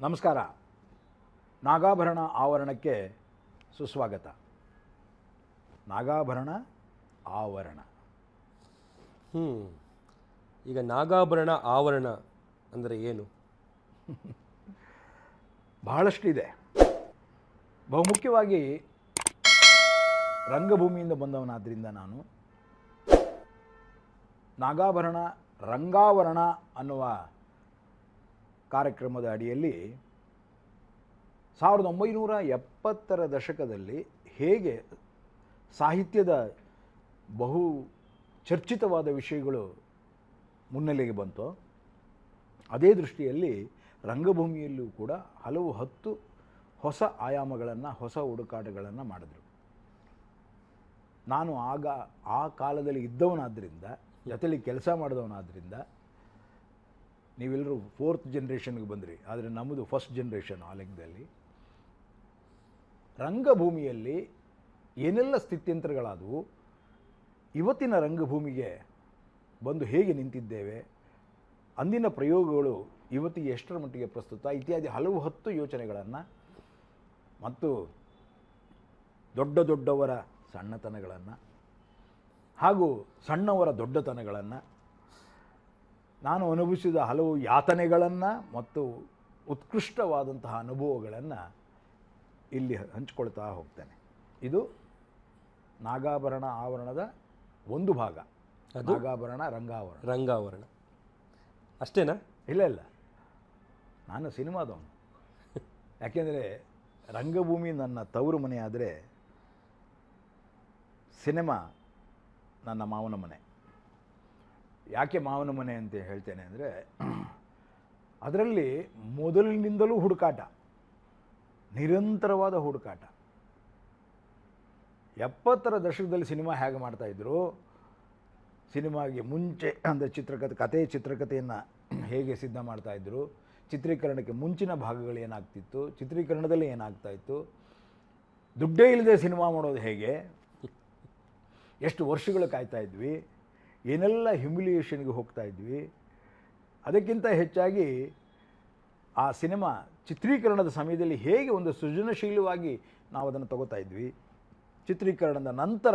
ನಮಸ್ಕಾರ. ನಾಗಾಭರಣ ಆವರಣಕ್ಕೆ ಸುಸ್ವಾಗತ. ನಾಗಾಭರಣ ಆವರಣ. ಹ್ಞೂ ಈಗ ನಾಗಾಭರಣ ಆವರಣ ಅಂದರೆ ಏನು? ಬಹಳಷ್ಟಿದೆ. ಬಹುಮುಖ್ಯವಾಗಿ ರಂಗಭೂಮಿಯಿಂದ ಬಂದವನಾದ್ದರಿಂದ ನಾನು. ನಾಗಾಭರಣ ರಂಗಾವರಣ ಅನ್ನುವ ಕಾರ್ಯಕ್ರಮದ ಅಡಿಯಲ್ಲಿ ಸಾವಿರದ ಒಂಬೈನೂರ ಎಪ್ಪತ್ತರ ದಶಕದಲ್ಲಿ ಹೇಗೆ ಸಾಹಿತ್ಯದ ಬಹು ಚರ್ಚಿತವಾದ ವಿಷಯಗಳು ಮುನ್ನೆಲೆಗೆ ಬಂತೋ, ಅದೇ ದೃಷ್ಟಿಯಲ್ಲಿ ರಂಗಭೂಮಿಯಲ್ಲೂ ಕೂಡ ಹಲವು ಹತ್ತು ಹೊಸ ಆಯಾಮಗಳನ್ನು, ಹೊಸ ಹುಡುಕಾಟಗಳನ್ನು ಮಾಡಿದರು. ನಾನು ಆಗ ಆ ಕಾಲದಲ್ಲಿ ಇದ್ದವನಾದ್ದರಿಂದ ಜೊತೆಲಿ ಕೆಲಸ ಮಾಡಿದವನಾದ್ದರಿಂದ ನೀವೆಲ್ಲರೂ ಫೋರ್ತ್ ಜನ್ರೇಷನ್ಗೆ ಬಂದ್ರಿ, ಆದರೆ ನಮ್ಮದು ಫಸ್ಟ್ ಜನ್ರೇಷನ್ ಆ ಲೆಕ್ಕದಲ್ಲಿ ರಂಗಭೂಮಿಯಲ್ಲಿ ಏನೆಲ್ಲ ಸ್ಥಿತ್ಯಂತರಗಳಾದವು, ಇವತ್ತಿನ ರಂಗಭೂಮಿಗೆ ಬಂದು ಹೇಗೆ ನಿಂತಿದ್ದೇವೆ, ಅಂದಿನ ಪ್ರಯೋಗಗಳು ಇವತ್ತಿಗೆ ಎಷ್ಟರ ಮಟ್ಟಿಗೆ ಪ್ರಸ್ತುತ, ಇತ್ಯಾದಿ ಹಲವು ಹತ್ತು ಯೋಚನೆಗಳನ್ನು ಮತ್ತು ದೊಡ್ಡ ದೊಡ್ಡವರ ಸಣ್ಣತನಗಳನ್ನು ಹಾಗೂ ಸಣ್ಣವರ ದೊಡ್ಡತನಗಳನ್ನು ನಾನು ಅನುಭವಿಸಿದ ಹಲವು ಯಾತನೆಗಳನ್ನು ಮತ್ತು ಉತ್ಕೃಷ್ಟವಾದಂತಹ ಅನುಭವಗಳನ್ನು ಇಲ್ಲಿ ಹಂಚ್ಕೊಳ್ತಾ ಹೋಗ್ತೇನೆ. ಇದು ನಾಗಾಭರಣ ಆವರಣದ ಒಂದು ಭಾಗ. ನಾಗಾಭರಣ ರಂಗಾವರಣ. ರಂಗಾವರಣ. ಅಷ್ಟೇನಾ? ಇಲ್ಲ ಇಲ್ಲ. ನಾನು ಸಿನಿಮಾದವನು. ಯಾಕೆಂದರೆ ರಂಗಭೂಮಿ ನನ್ನ ತವರು ಮನೆ ಆದರೆ ಸಿನಿಮಾ ನನ್ನ ಮಾವನ ಮನೆ. ಯಾಕೆ ಮಾವನ ಮನೆ ಅಂತ ಹೇಳ್ತೇನೆ ಅಂದರೆ, ಅದರಲ್ಲಿ ಮೊದಲಿನಿಂದಲೂ ಹುಡುಕಾಟ, ನಿರಂತರವಾದ ಹುಡುಕಾಟ. ಎಪ್ಪತ್ತರ ದಶಕದಲ್ಲಿ ಸಿನಿಮಾ ಹೇಗೆ ಮಾಡ್ತಾಯಿದ್ರು ಸಿನಿಮಾಗೆ ಮುಂಚೆ ಅಂದರೆ ಚಿತ್ರಕಥೆ, ಕಥೆ ಚಿತ್ರಕಥೆಯನ್ನು ಹೇಗೆ ಸಿದ್ಧ ಮಾಡ್ತಾಯಿದ್ರು ಚಿತ್ರೀಕರಣಕ್ಕೆ ಮುಂಚಿನ ಭಾಗಗಳು ಏನಾಗ್ತಿತ್ತು, ಚಿತ್ರೀಕರಣದಲ್ಲಿ ಏನಾಗ್ತಾಯಿತ್ತು ದುಡ್ಡೇ ಇಲ್ಲದೆ ಸಿನಿಮಾ ಮಾಡೋದು ಹೇಗೆ, ಎಷ್ಟು ವರ್ಷಗಳು ಕಾಯ್ತಾ ಇದ್ವಿ ಏನೆಲ್ಲ ಹ್ಯುಮಿಲಿಯೇಷನ್ಗೆ ಹೋಗ್ತಾ ಇದ್ವಿ, ಅದಕ್ಕಿಂತ ಹೆಚ್ಚಾಗಿ ಆ ಸಿನಿಮಾ ಚಿತ್ರೀಕರಣದ ಸಮಯದಲ್ಲಿ ಹೇಗೆ ಒಂದು ಸೃಜನಶೀಲವಾಗಿ ನಾವು ಅದನ್ನು ತಗೋತಾ ಇದ್ವಿ, ಚಿತ್ರೀಕರಣದ ನಂತರ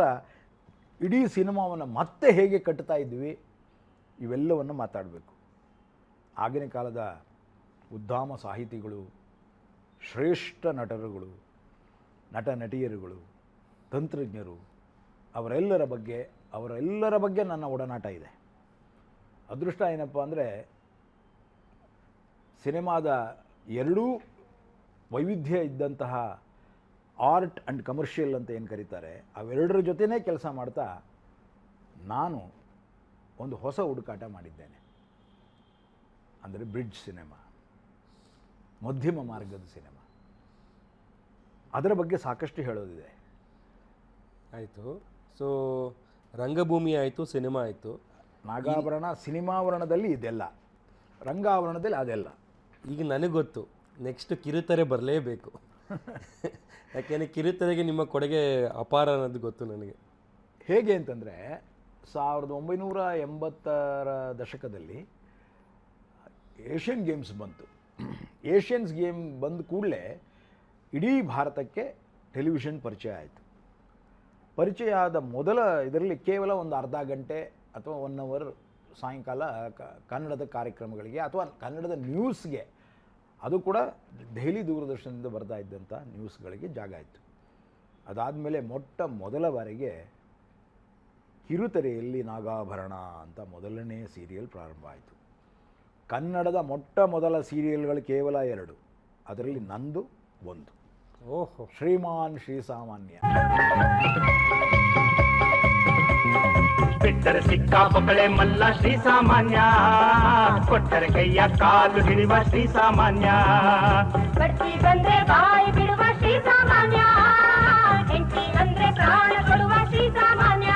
ಇಡೀ ಸಿನಿಮಾವನ್ನು ಮತ್ತೆ ಹೇಗೆ ಕಟ್ತಾ ಇದ್ವಿ, ಇವೆಲ್ಲವನ್ನು ಮಾತಾಡಬೇಕು. ಆಗಿನ ಕಾಲದ ಉದ್ದಾಮ ಸಾಹಿತಿಗಳು, ಶ್ರೇಷ್ಠ ನಟರುಗಳು ನಟ ನಟಿಯರುಗಳು ತಂತ್ರಜ್ಞರು, ಅವರೆಲ್ಲರ ಬಗ್ಗೆ ಅವರೆಲ್ಲರ ಬಗ್ಗೆ ನನ್ನ ಒಡನಾಟ ಇದೆ. ಅದೃಷ್ಟ ಏನಪ್ಪ ಅಂದರೆ, ಸಿನಿಮಾದ ಎರಡೂ ವೈವಿಧ್ಯ ಇದ್ದಂತಹ ಆರ್ಟ್ ಆ್ಯಂಡ್ ಕಮರ್ಷಿಯಲ್ ಅಂತ ಏನು ಕರೀತಾರೆ, ಅವೆರಡರ ಜೊತೆನೇ ಕೆಲಸ ಮಾಡ್ತಾ ನಾನು ಒಂದು ಹೊಸ ಹುಡುಕಾಟ ಮಾಡಿದ್ದೇನೆ. ಅಂದರೆ ಬ್ರಿಡ್ಜ್ ಸಿನಿಮಾ, ಮಧ್ಯಮ ಮಾರ್ಗದ ಸಿನಿಮಾ. ಅದರ ಬಗ್ಗೆ ಸಾಕಷ್ಟು ಹೇಳೋದಿದೆ. ಆಯಿತು. ಸೊ ರಂಗಭೂಮಿ ಆಯಿತು ಸಿನಿಮಾ ಆಯಿತು. ನಾಗಾಭರಣ ಸಿನಿಮಾವರಣದಲ್ಲಿ ಇದೆಲ್ಲ. ರಂಗಾವರಣದಲ್ಲಿ ಅದೆಲ್ಲ. ಈಗ ನನಗೆ ಗೊತ್ತು ನೆಕ್ಸ್ಟ್ ಕಿರುತೆರೆ ಬರಲೇಬೇಕು. ಯಾಕೆಂದರೆ ಕಿರುತೆರೆಗೆ ನಿಮ್ಮ ಕೊಡುಗೆ ಅಪಾರ ಅನ್ನೋದು ಗೊತ್ತು ನನಗೆ. ಹೇಗೆ ಅಂತಂದರೆ ಸಾವಿರದ ಒಂಬೈನೂರ ಎಂಬತ್ತರ ದಶಕದಲ್ಲಿ ಏಷ್ಯನ್ ಗೇಮ್ಸ್ ಬಂತು. ಏಷ್ಯನ್ಸ್ ಗೇಮ್ ಬಂದ ಕೂಡಲೇ ಇಡೀ ಭಾರತಕ್ಕೆ ಟೆಲಿವಿಷನ್ ಪರಿಚಯ ಆಯಿತು. ಪರಿಚಯ ಆದ ಮೊದಲ ಇದರಲ್ಲಿ ಕೇವಲ ಒಂದು ಅರ್ಧ ಗಂಟೆ ಅಥವಾ ಒನ್ ಅವರ್ ಸಾಯಂಕಾಲ ಕ- ಕನ್ನಡದ ಕಾರ್ಯಕ್ರಮಗಳಿಗೆ ಅಥವಾ ಕನ್ನಡದ ನ್ಯೂಸ್ಗೆ ಅದು ಕೂಡ ದೆಹಲಿ ದೂರದರ್ಶನದಿಂದ ಬರ್ತಾ ಇದ್ದಂಥ ನ್ಯೂಸ್ಗಳಿಗೆ ಜಾಗ ಇತ್ತು ಅದಾದಮೇಲೆ ಮೊಟ್ಟ ಮೊದಲ ಬಾರಿಗೆ ಕಿರುತೆರೆಯಲ್ಲಿ ನಾಗಾಭರಣ ಅಂತ ಮೊದಲನೇ ಸೀರಿಯಲ್ ಪ್ರಾರಂಭ ಆಯಿತು. ಕನ್ನಡದ ಮೊಟ್ಟ ಮೊದಲ ಸೀರಿಯಲ್ಗಳು ಕೇವಲ ಎರಡು ಅದರಲ್ಲಿ ನಂದು ಒಂದು. ಓಹೋ. ಶ್ರೀಮಾನ್ ಶ್ರೀಸಾಮಾನ್ಯ ಬಿಟ್ಟರೆ ಸಿಕ್ಕ ಪಕಳೆ ಮಲ್ಲ ಶ್ರೀ ಸಾಮಾನ್ಯ. ಕೊಟ್ಟರೆ ಕೈಯ ಕಾಲು ಹಿಡಿವ ಶ್ರೀ ಸಾಮಾನ್ಯ. ಬಡ್ತಿ ಬಂದ್ರೆ ಬಾಯಿ ಬಿಡುವ ಶ್ರೀ ಸಾಮಾನ್ಯ. ಪ್ರಾಣ ಕೊಡುವ ಶ್ರೀ ಸಾಮಾನ್ಯ.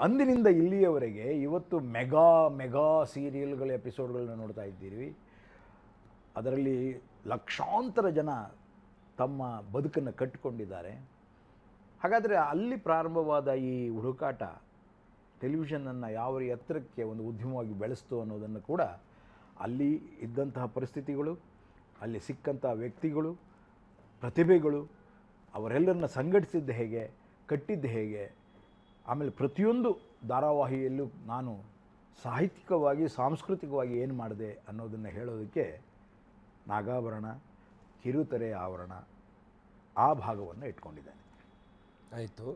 ಅಂದಿನಿಂದ ಇಲ್ಲಿಯವರೆಗೆ ಇವತ್ತು ಮೆಗಾ ಮೆಗಾ ಸೀರಿಯಲ್ಗಳ ಎಪಿಸೋಡ್ಗಳನ್ನ ನೋಡ್ತಾ ಇದ್ದೀವಿ ಅದರಲ್ಲಿ ಲಕ್ಷಾಂತರ ಜನ ತಮ್ಮ ಬದುಕನ್ನು ಕಟ್ಟಿಕೊಂಡಿದ್ದಾರೆ. ಹಾಗಾದರೆ ಅಲ್ಲಿ ಪ್ರಾರಂಭವಾದ ಈ ಹುಡುಕಾಟ ಟೆಲಿವಿಷನನ್ನು ಯಾವ ಎತ್ತರಕ್ಕೆ ಒಂದು ಉದ್ಯಮವಾಗಿ ಬೆಳೆಸ್ತು ಅನ್ನೋದನ್ನು ಕೂಡ ಅಲ್ಲಿ ಇದ್ದಂತಹ ಪರಿಸ್ಥಿತಿಗಳು, ಅಲ್ಲಿ ಸಿಕ್ಕಂತಹ ವ್ಯಕ್ತಿಗಳು, ಪ್ರತಿಭೆಗಳು, ಅವರೆಲ್ಲರನ್ನ ಸಂಘಟಿಸಿದ್ದು ಹೇಗೆ, ಕಟ್ಟಿದ್ದು ಹೇಗೆ, ಆಮೇಲೆ ಪ್ರತಿಯೊಂದು ಧಾರಾವಾಹಿಯಲ್ಲೂ ನಾನು ಸಾಹಿತ್ಯಿಕವಾಗಿ, ಸಾಂಸ್ಕೃತಿಕವಾಗಿ ಏನು ಮಾಡಿದೆ ಅನ್ನೋದನ್ನು ಹೇಳೋದಕ್ಕೆ ನಾಗಾಭರಣ, ಕಿರುತೆರೆ ಆವರಣ ಆ ಭಾಗವನ್ನು ಇಟ್ಕೊಂಡಿದ್ದೇನೆ. ಆಯಿತು.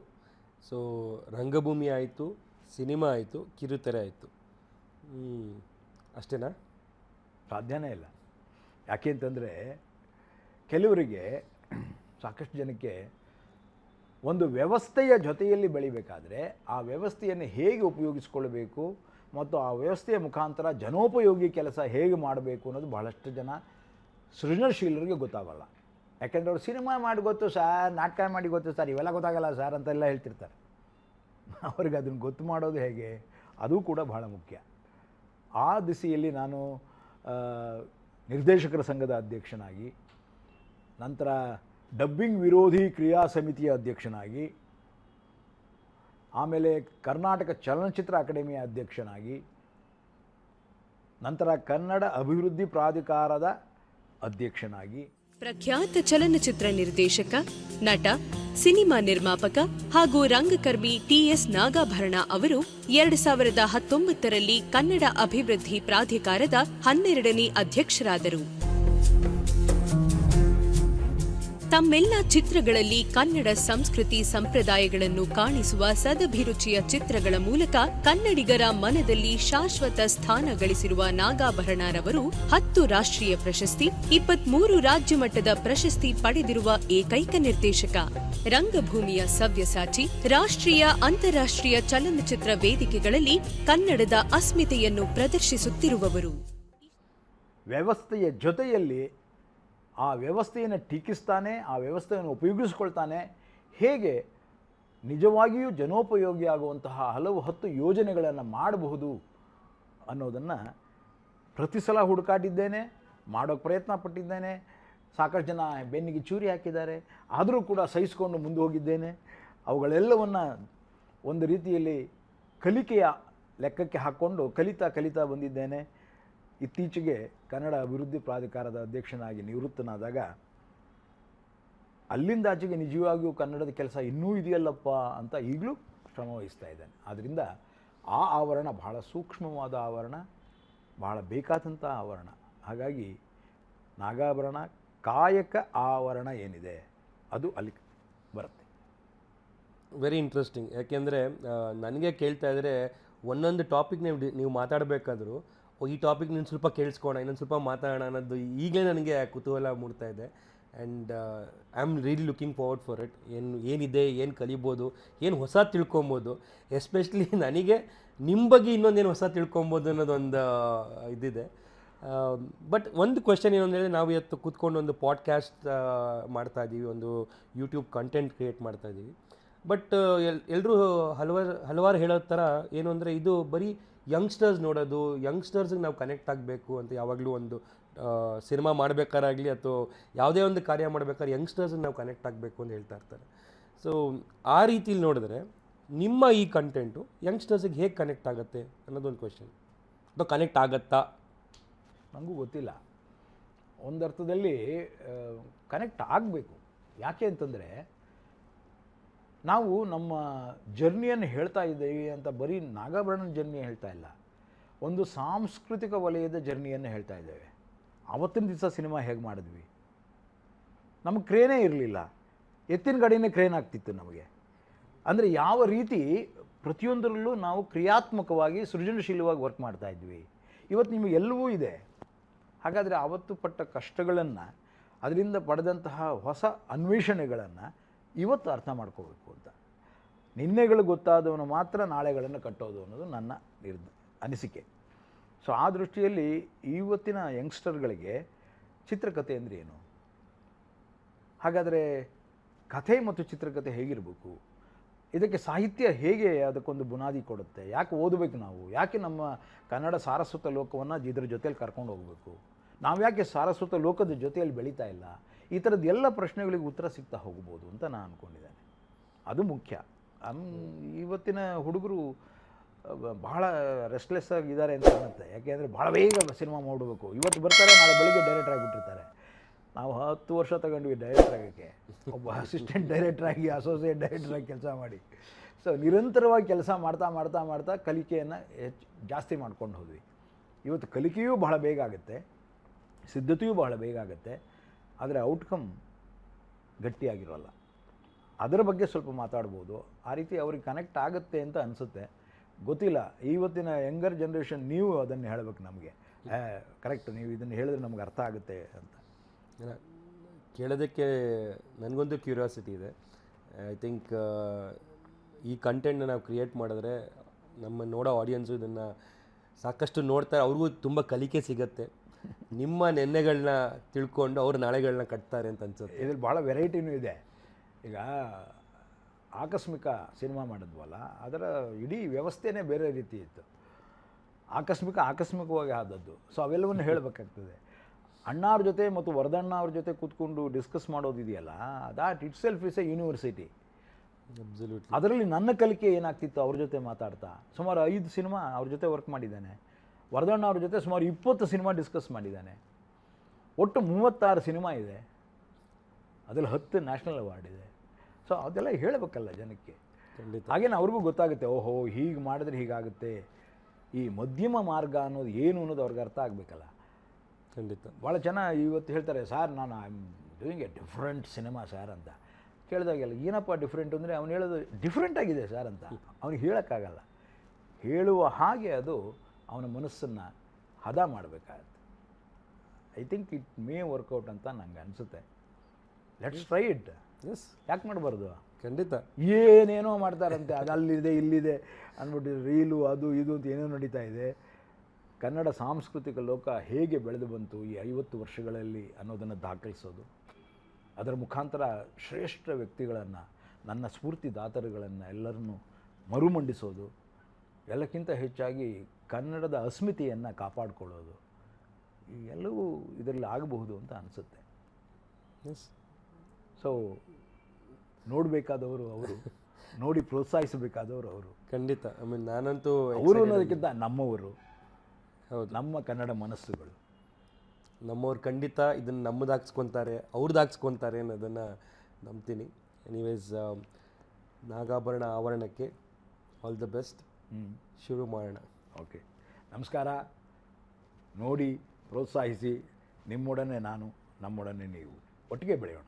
ಸೊ ರಂಗಭೂಮಿ ಆಯಿತು. ಸಿನಿಮಾ ಆಯಿತು, ಕಿರುತೆರೆ ಆಯಿತು. ಅಷ್ಟೇನಾ? ಸಾಧ್ಯನೇ ಇಲ್ಲ. ಯಾಕೆ ಅಂತಂದರೆ, ಕೆಲವರಿಗೆ ಸಾಕಷ್ಟು ಜನಕ್ಕೆ ಒಂದು ವ್ಯವಸ್ಥೆಯ ಜೊತೆಯಲ್ಲಿ ಬೆಳಿಬೇಕಾದ್ರೆ, ಆ ವ್ಯವಸ್ಥೆಯನ್ನು ಹೇಗೆ ಉಪಯೋಗಿಸ್ಕೊಳ್ಬೇಕು ಮತ್ತು ಆ ವ್ಯವಸ್ಥೆಯ ಮುಖಾಂತರ ಜನೋಪಯೋಗಿ ಕೆಲಸ ಹೇಗೆ ಮಾಡಬೇಕು ಅನ್ನೋದು ಬಹಳಷ್ಟು ಜನ ಸೃಜನಶೀಲರಿಗೆ ಗೊತ್ತಾಗಲ್ಲ. ಯಾಕೆಂದ್ರೆ ಅವ್ರು ಸಿನಿಮಾ ಮಾಡಿ ಗೊತ್ತು, ಸರ್, ನಾಟಕ ಮಾಡಿ ಗೊತ್ತು, ಸರ್, ಇವೆಲ್ಲ ಗೊತ್ತಾಗಲ್ಲ, ಸರ್ ಅಂತೆಲ್ಲ ಹೇಳ್ತಿರ್ತಾರೆ. ಅವ್ರಿಗೆ ಅದನ್ನು ಗೊತ್ತು ಮಾಡೋದು ಹೇಗೆ? ಅದು ಕೂಡ ಬಹಳ ಮುಖ್ಯ. ಆ ದಿಸೆಯಲ್ಲಿ ನಾನು ನಿರ್ದೇಶಕರ ಸಂಘದ ಅಧ್ಯಕ್ಷನಾಗಿ, ನಂತರ ಡಬ್ಬಿಂಗ್ ವಿರೋಧಿ ಕ್ರಿಯಾ ಸಮಿತಿಯ ಅಧ್ಯಕ್ಷನಾಗಿ, ಆಮೇಲೆ ಕರ್ನಾಟಕ ಚಲನಚಿತ್ರ ಅಕಾಡೆಮಿಯ ಅಧ್ಯಕ್ಷನಾಗಿ, ನಂತರ ಕನ್ನಡ ಅಭಿವೃದ್ಧಿ ಪ್ರಾಧಿಕಾರದ ಅಧ್ಯಕ್ಷನಾಗಿ. ಪ್ರಖ್ಯಾತ ಚಲನಚಿತ್ರ ನಿರ್ದೇಶಕ, ನಟ ಸಿನಿಮಾ ನಿರ್ಮಾಪಕ ಹಾಗೂ ರಂಗಕರ್ಮಿ ಟಿಎಸ್ ನಾಗಾಭರಣ ಅವರು ಎರಡು ಸಾವಿರದ ಹತ್ತೊಂಬತ್ತರಲ್ಲಿ ಕನ್ನಡ ಅಭಿವೃದ್ಧಿ ಪ್ರಾಧಿಕಾರದ ಹನ್ನೆರಡನೇ ಅಧ್ಯಕ್ಷರಾದರು. ತಮ್ಮೆಲ್ಲ ಚಿತ್ರಗಳಲ್ಲಿ ಕನ್ನಡ ಸಂಸ್ಕೃತಿ ಸಂಪ್ರದಾಯಗಳನ್ನು ಕಾಣಿಸುವ ಸದಭಿರುಚಿಯ ಚಿತ್ರಗಳ ಮೂಲಕ ಕನ್ನಡಿಗರ ಮನದಲ್ಲಿ ಶಾಶ್ವತ ಸ್ಥಾನ ಗಳಿಸಿರುವ ನಾಗಾಭರಣರವರು ಹತ್ತು ರಾಷ್ಟ್ರೀಯ ಪ್ರಶಸ್ತಿ, ಇಪ್ಪತ್ಮೂರು ರಾಜ್ಯ ಮಟ್ಟದ ಪ್ರಶಸ್ತಿ ಪಡೆದಿರುವ ಏಕೈಕ ನಿರ್ದೇಶಕ. ರಂಗಭೂಮಿಯ ಸವ್ಯಸಾಚಿ ರಾಷ್ಟ್ರೀಯ ಅಂತಾರಾಷ್ಟ್ರೀಯ ಚಲನಚಿತ್ರ ವೇದಿಕೆಗಳಲ್ಲಿ ಕನ್ನಡದ ಅಸ್ಮಿತೆಯನ್ನು ಪ್ರದರ್ಶಿಸುತ್ತಿರುವವರು. ವ್ಯವಸ್ಥೆಯ ಜೊತೆಯಲ್ಲಿ ಆ ವ್ಯವಸ್ಥೆಯನ್ನು ಟೀಕಿಸ್ತಾನೆ, ಆ ವ್ಯವಸ್ಥೆಯನ್ನು ಉಪಯೋಗಿಸ್ಕೊಳ್ತಾನೆ. ಹೇಗೆ? ನಿಜವಾಗಿಯೂ ಜನೋಪಯೋಗಿ ಆಗುವಂತಹ ಹಲವು ಹತ್ತು ಯೋಜನೆಗಳನ್ನು ಮಾಡಬಹುದು ಅನ್ನೋದನ್ನು ಪ್ರತಿ ಸಲ ಹುಡುಕಾಟಿದ್ದೇನೆ ಮಾಡೋಕ್ಕೆ ಪ್ರಯತ್ನ ಪಟ್ಟಿದ್ದೇನೆ. ಸಾಕಷ್ಟು ಜನ ಬೆನ್ನಿಗೆ ಚೂರಿ ಹಾಕಿದ್ದಾರೆ. ಆದರೂ ಕೂಡ ಸಹಿಸಿಕೊಂಡು ಮುಂದೆ ಹೋಗಿದ್ದೇನೆ. ಅವುಗಳೆಲ್ಲವನ್ನು ಒಂದು ರೀತಿಯಲ್ಲಿ ಕಲಿಕೆಯ ಲೆಕ್ಕಕ್ಕೆ ಹಾಕ್ಕೊಂಡು ಕಲಿತಾ ಕಲಿತಾ ಬಂದಿದ್ದೇನೆ. ಇತ್ತೀಚೆಗೆ ಕನ್ನಡ ಅಭಿವೃದ್ಧಿ ಪ್ರಾಧಿಕಾರದ ಅಧ್ಯಕ್ಷನಾಗಿ ನಿವೃತ್ತನಾದಾಗ, ಅಲ್ಲಿಂದ ಆಚೆಗೆ ನಿಜವಾಗಿಯೂ ಕನ್ನಡದ ಕೆಲಸ ಇನ್ನೂ ಇದೆಯಲ್ಲಪ್ಪ ಅಂತ ಈಗಲೂ ಶ್ರಮ ವಹಿಸ್ತಾ ಇದ್ದಾನೆ. ಆದ್ದರಿಂದ ಆ ಆವರಣ ಬಹಳ ಸೂಕ್ಷ್ಮವಾದ ಆವರಣ, ಬಹಳ ಬೇಕಾದಂಥ ಆವರಣ. ಹಾಗಾಗಿ ನಾಗಾಭರಣ ಕಾಯಕ ಆವರಣ ಏನಿದೆ, ಅದು ಅಲ್ಲಿ ಬರುತ್ತೆ. ವೆರಿ ಇಂಟ್ರೆಸ್ಟಿಂಗ್ ಯಾಕೆಂದರೆ ನನಗೆ ಕೇಳ್ತಾ ಇದ್ದರೆ ಒಂದೊಂದು ಟಾಪಿಕ್ ನೀವು ಡಿ- ನೀವು ಮಾತಾಡಬೇಕಾದ್ರೂ ಈ ಟಾಪಿಕ್ ನೀನು ಸ್ವಲ್ಪ ಕೇಳಿಸ್ಕೋಣ ಇನ್ನೊಂದು ಸ್ವಲ್ಪ ಮಾತಾಡೋಣ ಅನ್ನೋದು ಈಗಲೇ ನನಗೆ ಕುತೂಹಲ ಮೂಡ್ತಾ ಇದೆ. And I am really looking forward for it ಏನು, ಏನಿದೆ, ಏನು ಕಲಿಬೋದು, ಏನು ಹೊಸ ತಿಳ್ಕೊಬೋದು ಎಸ್ಪೆಷಲಿ ನನಗೆ ನಿಮ್ಮ ಬಗ್ಗೆ ಇನ್ನೊಂದೇನು ಹೊಸ ತಿಳ್ಕೊಬೋದು ಅನ್ನೋದೊಂದು ಇದಿದೆ. ಬಟ್ ಒಂದು ಕ್ವೆಶನ್ ಏನು ಅಂದರೆ ನಾವು ಇವತ್ತು ಕೂತ್ಕೊಂಡು ಒಂದು ಪಾಡ್ಕ್ಯಾಸ್ಟ್ ಮಾಡ್ತಾ ಇದ್ದೀವಿ ಒಂದು ಯೂಟ್ಯೂಬ್ ಕಂಟೆಂಟ್ ಕ್ರಿಯೇಟ್ ಮಾಡ್ತಾ ಇದ್ದೀವಿ ಬಟ್ ಎಲ್ ಎಲ್ಲರೂ ಹಲವಾರು ಹಲವಾರು ಹೇಳೋ ಥರ ಏನು ಅಂದರೆ ಇದು ಬರೀ ಯಂಗ್ಸ್ಟರ್ಸ್ ನೋಡೋದು ಯಂಗ್ಸ್ಟರ್ಸ್ಗೆ ನಾವು ಕನೆಕ್ಟ್ ಆಗಬೇಕು ಅಂತ ಯಾವಾಗಲೂ ಒಂದು ಸಿನಿಮಾ ಮಾಡಬೇಕಾರಾಗಲಿ ಅಥವಾ ಯಾವುದೇ ಒಂದು ಕಾರ್ಯ ಮಾಡಬೇಕಾದ್ರೆ ಯಂಗ್ಸ್ಟರ್ಸ್ಗೆ ನಾವು ಕನೆಕ್ಟ್ ಆಗಬೇಕು ಅಂತ ಹೇಳ್ತಾ ಇರ್ತಾರೆ. ಸೊ ಆ ರೀತಿಲಿ ನೋಡಿದ್ರೆ ನಿಮ್ಮ ಈ ಕಂಟೆಂಟು ಯಂಗ್ಸ್ಟರ್ಸಿಗೆ ಹೇಗೆ ಕನೆಕ್ಟ್ ಆಗುತ್ತೆ ಅನ್ನೋದೊಂದು ಕ್ವೆಶನ್ ಅಥವಾ ಕನೆಕ್ಟ್ ಆಗತ್ತಾ? ನನಗೂ ಗೊತ್ತಿಲ್ಲ. ಒಂದರ್ಥದಲ್ಲಿ ಕನೆಕ್ಟ್ ಆಗಬೇಕು. ಯಾಕೆ ಅಂತಂದರೆ ನಾವು ನಮ್ಮ ಜರ್ನಿಯನ್ನು ಹೇಳ್ತಾ ಇದ್ದೀವಿ ಅಂತ ಬರೀ ನಾಗಾಭರಣನ ಜರ್ನಿ ಹೇಳ್ತಾ ಇಲ್ಲ. ಒಂದು ಸಾಂಸ್ಕೃತಿಕ ವಲಯದ ಜರ್ನಿಯನ್ನು ಹೇಳ್ತಾ ಇದ್ದೇವೆ. ಆವತ್ತಿನ ದಿವಸ ಸಿನಿಮಾ ಹೇಗೆ ಮಾಡಿದ್ವಿ? ನಮಗೆ ಕ್ರೇನೇ ಇರಲಿಲ್ಲ. ಎತ್ತಿನ ಗಾಡಿನೇ ಕ್ರೇನ್ ಆಗ್ತಿತ್ತು ನಮಗೆ. ಅಂದರೆ ಯಾವ ರೀತಿ ಪ್ರತಿಯೊಂದರಲ್ಲೂ ನಾವು ಕ್ರಿಯಾತ್ಮಕವಾಗಿ, ಸೃಜನಶೀಲವಾಗಿ ವರ್ಕ್ ಮಾಡ್ತಾ ಇದ್ವಿ. ಇವತ್ತು ನಿಮಗೆ ಎಲ್ಲವೂ ಇದೆ. ಹಾಗಾದರೆ ಆವತ್ತು ಪಟ್ಟ ಕಷ್ಟಗಳನ್ನು, ಅದರಿಂದ ಪಡೆದಂತಹ ಹೊಸ ಅನ್ವೇಷಣೆಗಳನ್ನು ಇವತ್ತು ಅರ್ಥ ಮಾಡ್ಕೋಬೇಕು ಅಂತ. ನಿನ್ನೆಗಳು ಗೊತ್ತಾದವನು ಮಾತ್ರ ನಾಳೆಗಳನ್ನು ಕಟ್ಟೋದು ಅನ್ನೋದು ನನ್ನ ನಿರ್ದ, ಅನಿಸಿಕೆ. ಸೊ, ಆ ದೃಷ್ಟಿಯಲ್ಲಿ ಇವತ್ತಿನ ಯಂಗ್ಸ್ಟರ್ಗಳಿಗೆ ಚಿತ್ರಕಥೆ ಅಂದರೆ ಏನು? ಹಾಗಾದರೆ ಕಥೆ ಮತ್ತು ಚಿತ್ರಕಥೆ ಹೇಗಿರಬೇಕು? ಇದಕ್ಕೆ ಸಾಹಿತ್ಯ ಹೇಗೆ ಅದಕ್ಕೊಂದು ಬುನಾದಿ ಕೊಡುತ್ತೆ? ಯಾಕೆ ಓದಬೇಕು ನಾವು? ಯಾಕೆ ನಮ್ಮ ಕನ್ನಡ ಸಾರಸ್ವತ ಲೋಕವನ್ನು ಇದ್ರ ಜೊತೆಯಲ್ಲಿ ಕರ್ಕೊಂಡು ಹೋಗಬೇಕು? ನಾವು ಯಾಕೆ ಸಾರಸ್ವತ ಲೋಕದ ಜೊತೆಯಲ್ಲಿ ಬೆಳೀತಾ ಇಲ್ಲ? ಈ ಥರದ್ದು ಎಲ್ಲ ಪ್ರಶ್ನೆಗಳಿಗೆ ಉತ್ತರ ಸಿಗ್ತಾ ಹೋಗ್ಬೋದು ಅಂತ ನಾನು ಅಂದ್ಕೊಂಡಿದ್ದೇನೆ ಅದು ಮುಖ್ಯ. ಇವತ್ತಿನ ಹುಡುಗರು ಬಹಳ ರೆಸ್ಟ್ಲೆಸ್ ಆಗಿದ್ದಾರೆ ಅಂತ ಕಾಣುತ್ತೆ. ಯಾಕೆಂದರೆ ಭಾಳ ಬೇಗ ಸಿನಿಮಾ ಮಾಡಬೇಕು ಇವತ್ತು ಬರ್ತಾರೆ, ನಾಳೆ ಬೆಳಿಗ್ಗೆ ಡೈರೆಕ್ಟರ್ ಆಗಿಬಿಟ್ಟಿರ್ತಾರೆ. ನಾವು ಹತ್ತು ವರ್ಷ ತಗೊಂಡ್ವಿ ಡೈರೆಕ್ಟರ್ ಆಗೋಕ್ಕೆ. ಒಬ್ಬ ಅಸಿಸ್ಟೆಂಟ್ ಡೈರೆಕ್ಟರ್ ಆಗಿ ಅಸೋಸಿಯೇಟ್ ಡೈರೆಕ್ಟರ್ ಆಗಿ ಕೆಲಸ ಮಾಡಿ. ಸೊ ನಿರಂತರವಾಗಿ ಕೆಲಸ ಮಾಡ್ತಾ ಮಾಡ್ತಾ ಮಾಡ್ತಾ ಕಲಿಕೆಯನ್ನು ಹೆಚ್ಚು ಜಾಸ್ತಿ ಮಾಡ್ಕೊಂಡು ಹೋದ್ವಿ. ಇವತ್ತು ಕಲಿಕೆಯೂ ಬಹಳ ಬೇಗ ಆಗುತ್ತೆ. ಸಿದ್ಧತೆಯೂ ಬಹಳ ಬೇಗ ಆಗುತ್ತೆ. ಆದರೆ ಔಟ್ಕಮ್ ಗಟ್ಟಿಯಾಗಿರೋಲ್ಲ. ಅದರ ಬಗ್ಗೆ ಸ್ವಲ್ಪ ಮಾತಾಡ್ಬೋದು. ಆ ರೀತಿ ಅವ್ರಿಗೆ ಕನೆಕ್ಟ್ ಆಗುತ್ತೆ ಅಂತ ಅನಿಸುತ್ತೆ. ಗೊತ್ತಿಲ್ಲ ಇವತ್ತಿನ ಯಂಗರ್ ಜನ್ರೇಷನ್ ನೀವು ಅದನ್ನು ಹೇಳಬೇಕು ನಮಗೆ. ಕರೆಕ್ಟ್ ನೀವು ಇದನ್ನು ಹೇಳಿದ್ರೆ ನಮ್ಗೆ ಅರ್ಥ ಆಗುತ್ತೆ ಅಂತ. ಕೇಳೋದಕ್ಕೆ ನನಗೊಂದು ಕ್ಯೂರಿಯಾಸಿಟಿ ಇದೆ. ಐ ಥಿಂಕ್ ಈ ಕಂಟೆಂಟ್ನ ನಾವು ಕ್ರಿಯೇಟ್ ಮಾಡಿದ್ರೆ ನಮ್ಮ ನೋಡೋ ಆಡಿಯನ್ಸು ಇದನ್ನು ಸಾಕಷ್ಟು ನೋಡ್ತಾರೆ. ಅವ್ರಿಗೂ ತುಂಬ ಕಲಿಕೆ ಸಿಗತ್ತೆ. ನಿಮ್ಮ ನೆನ್ನೆಗಳನ್ನ ತಿಳ್ಕೊಂಡು ಅವ್ರ ನಾಳೆಗಳನ್ನ ಕಟ್ತಾರೆ ಅಂತ ಅನ್ಸುತ್ತೆ. ಇದ್ರಲ್ಲಿ ಭಾಳ ವೆರೈಟಿನೂ ಇದೆ. ಈಗ ಆಕಸ್ಮಿಕ ಸಿನಿಮಾ ಮಾಡಿದ್ವಲ್ಲ ಅದರ ಇಡೀ ವ್ಯವಸ್ಥೆನೇ ಬೇರೆ ರೀತಿ ಇತ್ತು. ಆಕಸ್ಮಿಕ ಆಕಸ್ಮಿಕವಾಗಿ ಆದದ್ದು. ಸೊ ಅವೆಲ್ಲವನ್ನು ಹೇಳಬೇಕಾಗ್ತದೆ. ಅಣ್ಣಾವ್ರ ಜೊತೆ ಮತ್ತು ವರದಣ್ಣ ಅವ್ರ ಜೊತೆ ಕೂತ್ಕೊಂಡು discuss ಮಾಡೋದಿದೆಯಲ್ಲ that itself is a university ಅದರಲ್ಲಿ ನನ್ನ ಕಲಿಕೆ ಏನಾಗ್ತಿತ್ತು ಅವ್ರ ಜೊತೆ ಮಾತಾಡ್ತಾ? ಸುಮಾರು ಐದು ಸಿನಿಮಾ ಅವ್ರ ಜೊತೆ ವರ್ಕ್ ಮಾಡಿದ್ದಾನೆ. ವರದಣ್ಣ ಅವ್ರ ಜೊತೆ ಸುಮಾರು ಇಪ್ಪತ್ತು ಸಿನಿಮಾ ಡಿಸ್ಕಸ್ ಮಾಡಿದ್ದಾನೆ. ಒಟ್ಟು ಮೂವತ್ತಾರು ಸಿನಿಮಾ ಇದೆ. ಅದರಲ್ಲಿ ಹತ್ತು ನ್ಯಾಷನಲ್ ಅವಾರ್ಡ್ ಇದೆ. ಸೊ ಅದೆಲ್ಲ ಹೇಳಬೇಕಲ್ಲ ಜನಕ್ಕೆ. ಹಾಗೇನೆ ಅವ್ರಿಗೂ ಗೊತ್ತಾಗುತ್ತೆ ಓಹೋ ಹೀಗೆ ಮಾಡಿದ್ರೆ ಹೀಗಾಗುತ್ತೆ. ಈ ಮಧ್ಯಮ ಮಾರ್ಗ ಅನ್ನೋದು ಏನು ಅನ್ನೋದು ಅವ್ರಿಗೆ ಅರ್ಥ ಆಗಬೇಕಲ್ಲ. ಖಂಡಿತ. ಭಾಳ ಜನ ಇವತ್ತು ಹೇಳ್ತಾರೆ ಸರ್ ನಾನು I am doing a different cinema sir ಅಂತ. ಕೇಳಿದಾಗೆಲ್ಲ ಏನಪ್ಪ ಡಿಫ್ರೆಂಟ್ ಅಂದರೆ ಅವ್ನು ಹೇಳೋದು ಡಿಫ್ರೆಂಟ್ ಆಗಿದೆ ಸರ್ ಅಂತ. ಅವ್ನಿಗೆ ಹೇಳೋಕ್ಕಾಗಲ್ಲ. ಹೇಳುವ ಹಾಗೆ ಅದು ಅವನ ಮನಸ್ಸನ್ನು ಹದ ಮಾಡಬೇಕಾಗತ್ತೆ. I think it may work out ಅಂತ ನಂಗೆ ಅನಿಸುತ್ತೆ. ಲೆಟ್ಸ್ ಟ್ರೈ ಇಟ್ ಎಸ್ ಯಾಕೆ ಮಾಡಬಾರ್ದು? ಖಂಡಿತ. ಏನೇನೋ ಮಾಡ್ತಾರಂತೆ ಅದು ಅಲ್ಲಿದೆ ಇಲ್ಲಿದೆ ಅಂದ್ಬಿಟ್ಟು ರೀಲು ಅದು ಇದು ಅಂತ ಏನೋ ನಡೀತಾ ಇದೆ. ಕನ್ನಡ ಸಾಂಸ್ಕೃತಿಕ ಲೋಕ ಹೇಗೆ ಬೆಳೆದು ಬಂತು ಈ ಐವತ್ತು ವರ್ಷಗಳಲ್ಲಿ ಅನ್ನೋದನ್ನು ದಾಖಲಿಸೋದು. ಅದರ ಮುಖಾಂತರ ಶ್ರೇಷ್ಠ ವ್ಯಕ್ತಿಗಳನ್ನು ನನ್ನ ಸ್ಫೂರ್ತಿದಾತರುಗಳನ್ನು ಎಲ್ಲರನ್ನು ಮರುಮಂಡಿಸೋದು. ಎಲ್ಲಕ್ಕಿಂತ ಹೆಚ್ಚಾಗಿ ಕನ್ನಡದ ಅಸ್ಮಿತೆಯನ್ನು ಕಾಪಾಡಿಕೊಳ್ಳೋದು ಎಲ್ಲವೂ ಇದರಲ್ಲಿ ಆಗಬಹುದು ಅಂತ ಅನಿಸುತ್ತೆ. ಎಸ್ ಸೊ ನೋಡಬೇಕಾದವರು ಅವರು ನೋಡಿ ಪ್ರೋತ್ಸಾಹಿಸಬೇಕಾದವರು ಅವರು. ಖಂಡಿತ. ಐ ಮೀನ್ ನಾನಂತೂ ಅವರು ಅನ್ನೋದಕ್ಕಿಂತ ನಮ್ಮವರು ಹೌದು. ನಮ್ಮ ಕನ್ನಡ ಮನಸ್ಸುಗಳು. ನಮ್ಮವ್ರು ಖಂಡಿತ ಇದನ್ನು ನಮ್ಮದಾಕ್ಸ್ಕೊತಾರೆ ಅವ್ರದ್ದಾಕ್ಸ್ಕೊತಾರೆ ಅನ್ನೋದನ್ನು ನಂಬ್ತೀನಿ. ಎನಿವೇಸ್ ನಾಗಾಭರಣ ಆವರಣಕ್ಕೆ ಆಲ್ ದ ಬೆಸ್ಟ್ ಶುರು ಮಾಡೋಣ ಓಕೆ. ನಮಸ್ಕಾರ. ನೋಡಿ ಪ್ರೋತ್ಸಾಹಿಸಿ. ನಿಮ್ಮೊಡನೆ ನಾನು ನಮ್ಮೊಡನೆ ನೀವು. ಒಟ್ಟಿಗೆ ಬೆಳೆಯೋಣ.